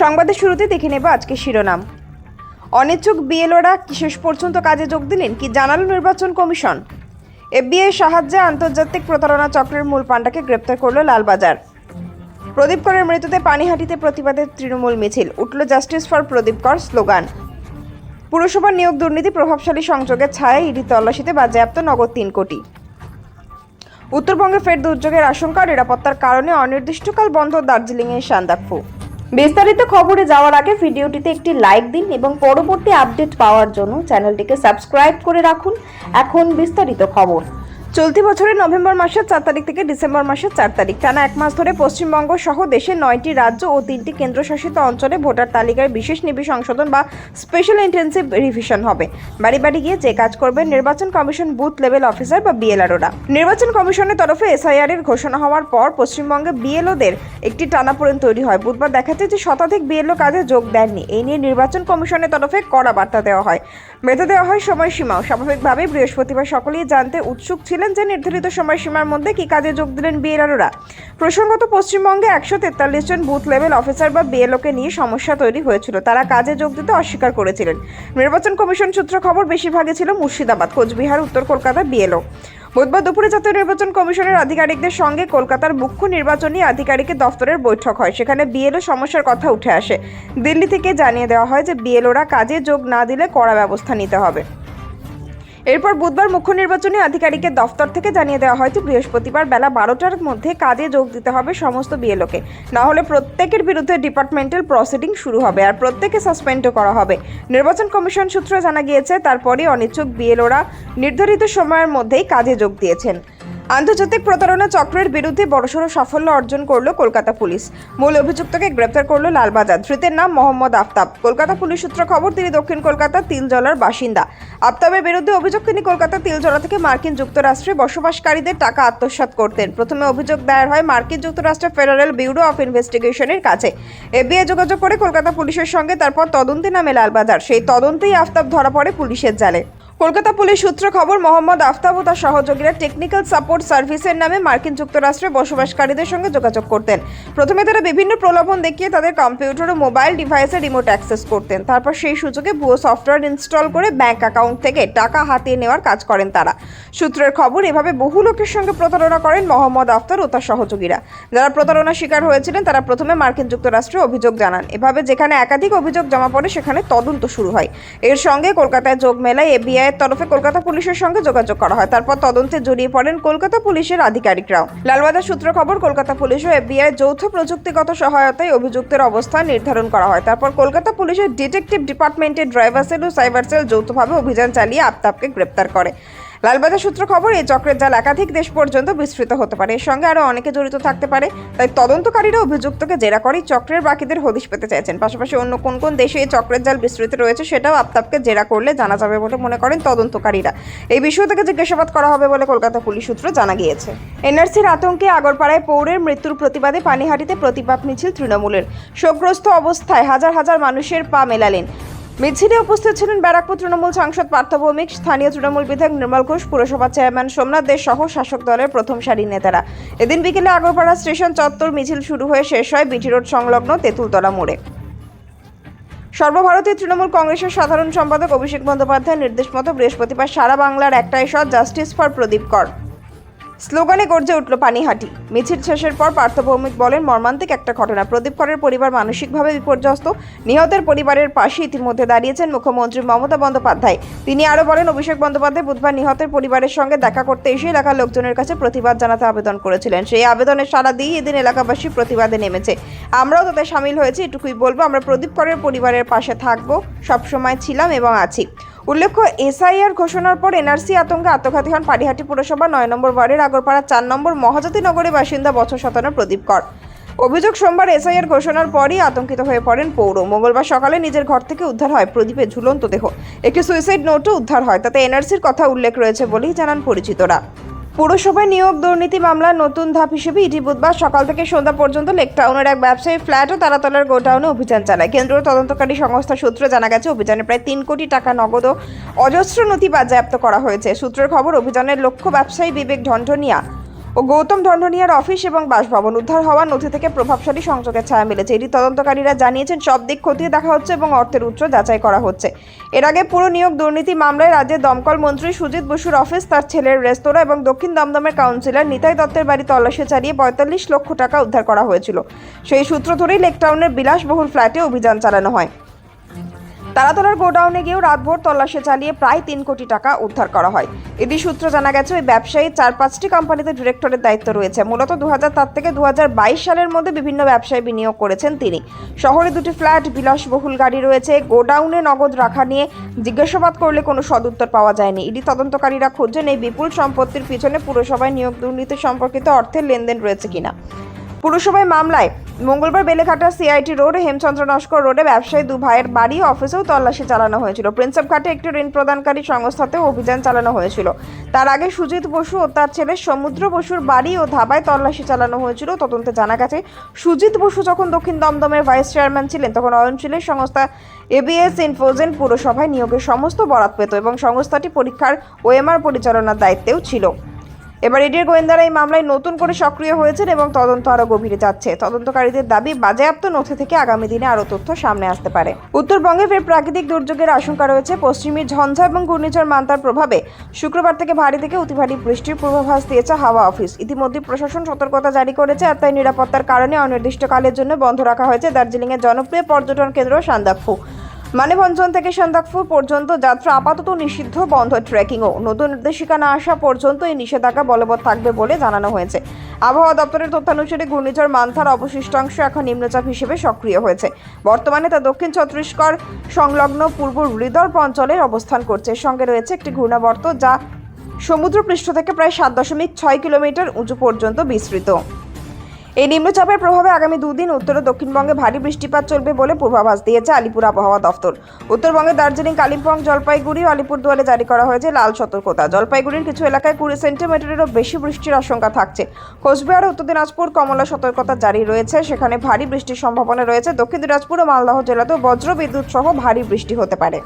সংবাদের শুরুতে দেখে নেব আজকে শিরোনাম। অনিচ্ছুক বিএলওরা শেষ পর্যন্ত কাজে যোগ দিলেন কি জানালো নির্বাচন কমিশন। এফবিআই সাহায্যে আন্তর্জাতিক প্রতারণা চক্রের মূল পাণ্ডাকে গ্রেপ্তার করল লালবাজার। প্রদীপ করের মৃত্যুতে পানিহাটিতে প্রতিবাদের তৃণমূল মিছিল, উঠল জাস্টিস ফর প্রদীপ কর স্লোগান। পুরসভার নিয়োগ দুর্নীতি প্রভাবশালী সংযোগের ছায়ায় ইডি তল্লাশিতে বাজেয়াপ্ত নগদ তিন কোটি। উত্তরবঙ্গে ফের দুর্যোগের আশঙ্কা, নিরাপত্তার কারণে অনির্দিষ্টকাল বন্ধ দার্জিলিংয়ের সান্দাকফু। বিস্তারিত খবরে যাওয়ার আগে ভিডিওটিতে একটি লাইক দিন এবং পরবর্তী আপডেট পাওয়ার জন্য চ্যানেলটিকে সাবস্ক্রাইব করে রাখুন। এখন বিস্তারিত খবর। চলতি বছরের নভেম্বর মাসের চার তারিখ থেকে ডিসেম্বর মাসের চার তারিখ। টানা এক মাস ধরে পশ্চিমবঙ্গ সহ দেশের নয়টি রাজ্য ও তিনটি কেন্দ্রশাসিত অঞ্চলে ভোটার তালিকায় বিশেষ নিবিড় সংশোধন বা স্পেশাল ইন্টেন্সিভ রিভিশন হবে। বাড়ি বাড়ি গিয়ে যে কাজ করবেন নির্বাচন কমিশন বুথ লেভেল অফিসার বা বিএলআরওরা নির্বাচন কমিশনের তরফে এসআইআর এর ঘোষণা হওয়ার পর পশ্চিমবঙ্গে বিএলওদের একটি টানাপোড়েন তৈরি হয়। বুধবার দেখা যায় যে শতাধিক বিএলও কাজে যোগ দেননি। এই নিয়ে নির্বাচন কমিশনের তরফে কড়া বার্তা দেওয়া হয়। বেঁধে দেওয়া হয় সময়সীমাও। স্বাভাবিকভাবেই বৃহস্পতিবার সকলেই জানতে উৎসুক ছিলেন যে নির্ধারিত সময়সীমার মধ্যে কি কাজে যোগ দিলেন বিএলআরওরা প্রসঙ্গত পশ্চিমবঙ্গে একশো তেতাল্লিশ জন বুথ লেভেল অফিসার বা বিএলওকে নিয়ে সমস্যা তৈরি হয়েছিল। তারা কাজে যোগ দিতে অস্বীকার করেছিলেন। নির্বাচন কমিশন সূত্র খবর, বেশিরভাগই ছিল মুর্শিদাবাদ, কোচবিহার, উত্তর কলকাতা বিএলও। বুধবার দুপুরে জাতীয় নির্বাচন কমিশনের আধিকারিকদের সঙ্গে কলকাতার মুখ্য নির্বাচনী আধিকারিকের দফতরের বৈঠক হয়। সেখানে বিএলও সমস্যার কথা উঠে আসে। দিল্লি থেকে জানিয়ে দেওয়া হয় যে, বিএলওরা কাজে যোগ না দিলে কড়া ব্যবস্থা নিতে হবে। এরপর বুধবার মুখ্য নির্বাচনী আধিকারিকের দফতর থেকে জানিয়ে দেওয়া হয় যে বৃহস্পতিবার বেলা বারোটার মধ্যে কাজে যোগ দিতে হবে সমস্ত বিএলওকে। না হলে প্রত্যেকের বিরুদ্ধে ডিপার্টমেন্টাল প্রসিডিং শুরু হবে আর প্রত্যেকে সাসপেন্ডও করা হবে। নির্বাচন কমিশন সূত্রে জানা গিয়েছে তারপরে অনিচ্ছুক বিএলওরা নির্ধারিত সময়ের মধ্যেই কাজে যোগ দিয়েছেন। আন্তর্জাতিক প্রতারণা চক্রের বিরুদ্ধে বড়সড় সাফল্য অর্জন করল কলকাতা পুলিশ। মূল অভিযুক্তকে গ্রেপ্তার করল লালবাজার। ধৃতের নাম মোহাম্মদ আফতাব। কলকাতা পুলিশ সূত্র খবর, তিনি দক্ষিণ কলকাতা তিলজলার বাসিন্দা। আফতাবের বিরুদ্ধে অভিযোগ, তিনি কলকাতা তিলজলা থেকে মার্কিন যুক্তরাষ্ট্রে বসবাসকারীদের টাকা আত্মসাৎ করতেন। প্রথমে অভিযোগ দায়ের হয় মার্কিন যুক্তরাষ্ট্রের ফেডারেল ব্যুরো অফ ইনভেস্টিগেশনের কাছে। এফবিআই যোগাযোগ করে কলকাতা পুলিশের সঙ্গে তারপর তদন্তে নামে লালবাজার। সেই তদন্তেই আফতাব ধরা পড়ে পুলিশের জালে। কলকাতা পুলিশ সূত্র খবর, মোহাম্মদ আফতাব ও তার সহযোগীরা টেকনিক্যাল সাপোর্ট সার্ভিসের নামে মার্কিন যুক্তরাষ্ট্রে বসবাসকারীদের সঙ্গে যোগাযোগ করতেন। প্রথমে তারা বিভিন্ন প্রলোভন দেখিয়ে তাদের কম্পিউটার ও মোবাইল ডিভাইসে রিমোট অ্যাক্সেস করতেন। তারপর সেই সুযোগে ভুয়ো সফটওয়্যার ইনস্টল করে ব্যাংক অ্যাকাউন্ট থেকে টাকা হাতিয়ে নেওয়ার কাজ করেন তারা। সূত্রের খবর, এভাবে বহু লোকের সঙ্গে প্রতারণা করেন মোহাম্মদ আফতার ও তার সহযোগীরা। যারা প্রতারণার শিকার হয়েছিলেন, তারা প্রথমে মার্কিন যুক্তরাষ্ট্রে অভিযোগ জানান। এভাবে যেখানে একাধিক অভিযোগ জমা পড়ে, সেখানে তদন্ত শুরু হয়। এর সঙ্গে কলকাতায় যোগ মেলায় এবিআই এর তরফে কলকাতা পুলিশের সঙ্গে যোগাযোগ করা হয়। তারপর তদন্তে জড়িয়ে পড়েন কলকাতা পুলিশের আধিকারিকরাও। লালবাজার সূত্র খবর, কলকাতা পুলিশ ও এফবিআই যৌথ প্রযুক্তিগত সহায়তায় অভিযুক্তের অবস্থান নির্ধারণ করা হয়। তারপর কলকাতা পুলিশের ডিটেকটিভ ডিপার্টমেন্টের ড্রাইভার সেল ও সাইবার সেল যৌথভাবে অভিযান চালিয়ে আফতাবকে গ্রেপ্তার করে। লালবাজার সূত্র খবর, এই চক্রের জাল একাধিক দেশ পর্যন্ত বিস্তৃত হতে পারে। এর সঙ্গে আরও অনেকে জড়িত থাকতে পারে। তাই তদন্তকারীরা অভিযুক্তকে জেরা করেই চক্রের বাকিদের হদিশ পেতে চাইছেন। পাশাপাশি অন্য কোন কোন দেশে এই চক্রের জাল বিস্তৃত রয়েছে, সেটাও আফতাবকে জেরা করলে জানা যাবে বলে মনে করেন তদন্তকারীরা। এই বিষয় থেকে জিজ্ঞাসাবাদ করা হবে বলে কলকাতা পুলিশ সূত্র জানা গিয়েছে। এনআরসির আতঙ্কে আগরপাড়ায় পৌরের মৃত্যুর প্রতিবাদে পানিহাটিতে প্রতিবাদ মিছিল তৃণমূলের। শোকগ্রস্ত অবস্থায় হাজার হাজার মানুষের পা মেলালেন। মিছিলে উপস্থিত ছিলেন ব্যারাকপুর তৃণমূল সাংসদ পার্থ ভৌমিক, স্থানীয় তৃণমূল বিধায়ক নির্মল ঘোষ, পুরসভা চেয়ারম্যান সোমনাথ দে সহ শাসক দলের প্রথম সারির নেতারা। এদিন বিকেলে আগরপাড়া স্টেশন চত্বর মিছিল শুরু হয়ে শেষ হয় বিটি রোড সংলগ্ন তেঁতুলতলা মোড়ে। সর্বভারতীয় তৃণমূল কংগ্রেসের সাধারণ সম্পাদক অভিষেক বন্দ্যোপাধ্যায়ের নির্দেশ মতো বৃহস্পতিবার সারা বাংলার একটাই শট জাস্টিস ফর প্রদীপ কর। স্লোগানে গর্জে উঠল পানিহাটি। মিছিল শেষের পর পার্থ ভৌমিক বলেন, মর্মান্তিক একটা ঘটনা। প্রদীপ করের পরিবার মানসিকভাবে বিপর্যস্ত। নিহতের পরিবারের পাশে ইতিমধ্যে দাঁড়িয়েছেন মুখ্যমন্ত্রী মমতা বন্দ্যোপাধ্যায়। তিনি আরও বলেন, অভিষেক বন্দ্যোপাধ্যায় বুধবার নিহতের পরিবারের সঙ্গে দেখা করতে এসে এলাকার লোকজনের কাছে প্রতিবাদ জানাতে আবেদন করেছিলেন। সেই আবেদনের সাড়া দিয়ে এদিন এলাকাবাসী প্রতিবাদে নেমেছে। আমরাও তাদের সামিল হয়েছি, এটুকুই বলব। আমরা প্রদীপ করের পরিবারের পাশে থাকব, সবসময় ছিলাম এবং আছি। উল্লেখ্য, এসআইআর ঘোষণার পর এনআরসি আতঙ্কে আত্মঘাতী হন পাটিহাটি পুরসভা নয় নম্বর ওয়ার্ডের আগরপাড়া, চার নম্বর মহাজাতি নগরের বাসিন্দা বছর শতানো প্রদীপ কর। অভিযোগ, সোমবার এসআইআর ঘোষণার পরই আতঙ্কিত হয়ে পড়েন পৌর। মঙ্গলবার সকালে নিজের ঘর থেকে উদ্ধার হয় প্রদীপের ঝুলন্ত দেহ। একটি সুইসাইড নোটও উদ্ধার হয়, তাতে এনআরসির কথা উল্লেখ রয়েছে বলেই জানান পরিচিতরা। পুরসভায় নিয়োগ দুর্নীতি মামলার নতুন ধাপ হিসেবে ইটি বুধবার সকাল থেকে সন্ধ্যা পর্যন্ত লেক টাউনের এক ব্যবসায়ী ফ্ল্যাট ও তারাতলার গোডাউনে অভিযান চালায়। কেন্দ্রীয় তদন্তকারী সংস্থা সূত্রে জানা গেছে, অভিযানে প্রায় তিন কোটি টাকা নগদ ও অজস্র নথি বাজেয়াপ্ত করা হয়েছে। সূত্রের খবর, অভিযানের লক্ষ্য ব্যবসায়ী বিবেক ঢন্ঢনিয়া ও গৌতম ঢন্ডনিয়ার অফিস এবং বাসভবন উদ্ধার হওয়া নথি থেকে প্রভাবশালী সংযোগের ছায়া মিলেছে। এটি তদন্তকারীরা জানিয়েছেন, সব দিক খতিয়ে দেখা হচ্ছে এবং অর্থের উৎস যাচাই করা হচ্ছে। এর আগে পুরো নিয়োগ দুর্নীতি মামলায় রাজ্যের দমকল মন্ত্রী সুজিত বসুর অফিস, তার ছেলের রেস্তোরাঁ এবং দক্ষিণ দমদমের কাউন্সিলর নিতাই দত্তের বাড়ি তল্লাশি চালিয়ে পঁয়তাল্লিশ লক্ষ টাকা উদ্ধার করা হয়েছিল। সেই সূত্র ধরেই লেকটাউনের বিলাসবহুল ফ্ল্যাটে অভিযান চালানো হয়। তারাতলার গোডাউনে গিয়েও রাতভর তল্লাশি চালিয়ে প্রায় তিন কোটি টাকা উদ্ধার করা হয়। এদি সূত্র জানা গেছে, ওই ব্যবসায়ী চার পাঁচটি কোম্পানিতে ডিরেক্টরের দায়িত্ব রয়েছে। মূলত দু থেকে দু হাজার বাইশ সালের মধ্যে বিভিন্ন ব্যবসায় বিনিয়োগ করেছেন তিনি। শহরে দুটি ফ্ল্যাট, বিলাসবহুল গাড়ি রয়েছে। গোডাউনে নগদ রাখা নিয়ে জিজ্ঞাসাবাদ করলে কোনো সদুত্তর পাওয়া যায়নি। ইডি তদন্তকারীরা খুঁজছেন এই বিপুল সম্পত্তির পিছনে পুরসভায় নিয়োগ দুর্নীতি সম্পর্কিত অর্থের লেনদেন রয়েছে কিনা। পুরসভায় মামলায় মঙ্গলবার বেলেঘাটা সিআইটি রোড হেমচন্দ্র নস্কর রোডে ব্যবসায়ী দু ভাইয়ের বাড়ি, অফিসেও তল্লাশি চালানো হয়েছিল। প্রিন্সেপ ঘাটে একটি ঋণ প্রদানকারী সংস্থাতেও অভিযান চালানো হয়েছিল। তার আগে সুজিত বসু ও তার ছেলে সমুদ্র বসুর বাড়ি ও ধাবায় তল্লাশি চালানো হয়েছিল। তদন্তে জানা গেছে, সুজিত বসু যখন দক্ষিণ দমদমের ভাইস চেয়ারম্যান ছিলেন, তখন অয়নশীলের সংস্থা এবিএস ইনফোজেন পুরসভায় নিয়োগের সমস্ত বরাত পেত এবং সংস্থাটি পরীক্ষার ওএমআর পরিচালনার দায়িত্বেও ছিল। এবার ইডির গোয়েন্দারা এই মামলায় নতুন করে সক্রিয় হয়েছেন এবং তদন্ত আরও গভীরে যাচ্ছে। তদন্তকারীদের দাবি, বাজেয়াপ্ত নথি থেকে আগামী দিনে আরও তথ্য সামনে আসতে পারে। উত্তরবঙ্গে ফের প্রাকৃতিক দুর্যোগের আশঙ্কা রয়েছে। পশ্চিমী ঝঞ্ঝা এবং ঘূর্ণিঝড় মান্তার প্রভাবে শুক্রবার থেকে ভারী থেকে অতি ভারী বৃষ্টির পূর্বাভাস দিয়েছে হাওয়া অফিস। ইতিমধ্যে প্রশাসন সতর্কতা জারি করেছে আর তাই নিরাপত্তার কারণে অনির্দিষ্টকালের জন্য বন্ধ রাখা হয়েছে দার্জিলিংয়ের জনপ্রিয় পর্যটন কেন্দ্র সান্দাকফু। মানেভঞ্জন থেকে সন্দাকফু পর্যন্ত যাত্রা আপাতত নিষিদ্ধ, বন্ধ ট্রেকিংও। নতুন নির্দেশিকা না আসা পর্যন্ত এই নিষেধাজ্ঞা বলবৎ থাকবে বলে জানানো হয়েছে। আবহাওয়া দপ্তরের তথ্যানুসারে ঘূর্ণিঝড় মান্থার অবশিষ্টাংশ এখন নিম্নচাপ হিসেবে সক্রিয় হয়েছে। বর্তমানে তা দক্ষিণ ছত্তিশগড় সংলগ্ন পূর্ব হৃদর্প অঞ্চলে অবস্থান করছে। সঙ্গে রয়েছে একটি ঘূর্ণাবর্ত যা সমুদ্রপৃষ্ঠ থেকে প্রায় সাত দশমিক ছয় কিলোমিটার উঁচু পর্যন্ত বিস্তৃত। এই নিম্নচাপের প্রভাবে আগামী দুদিন উত্তর ও দক্ষিণবঙ্গে ভারী বৃষ্টিপাত চলবে বলে পূর্বাভাস দিয়েছে আলিপুর আবহাওয়া দফতর। উত্তরবঙ্গে দার্জিলিং, কালিম্পং, জলপাইগুড়ি ও আলিপুরদুয়ারে জারি করা হয়েছে লাল সতর্কতা। জলপাইগুড়ির কিছু এলাকায় কুড়ি সেন্টিমিটারেরও বেশি বৃষ্টির আশঙ্কা থাকছে। কোচবিহার উত্তর দিনাজপুর কমলা সতর্কতা জারি রয়েছে। সেখানে ভারী বৃষ্টির সম্ভাবনা রয়েছে। দক্ষিণ দিনাজপুর ও মালদহ জেলাতেও বজ্র বিদ্যুৎ সহ ভারী বৃষ্টি হতে পারে।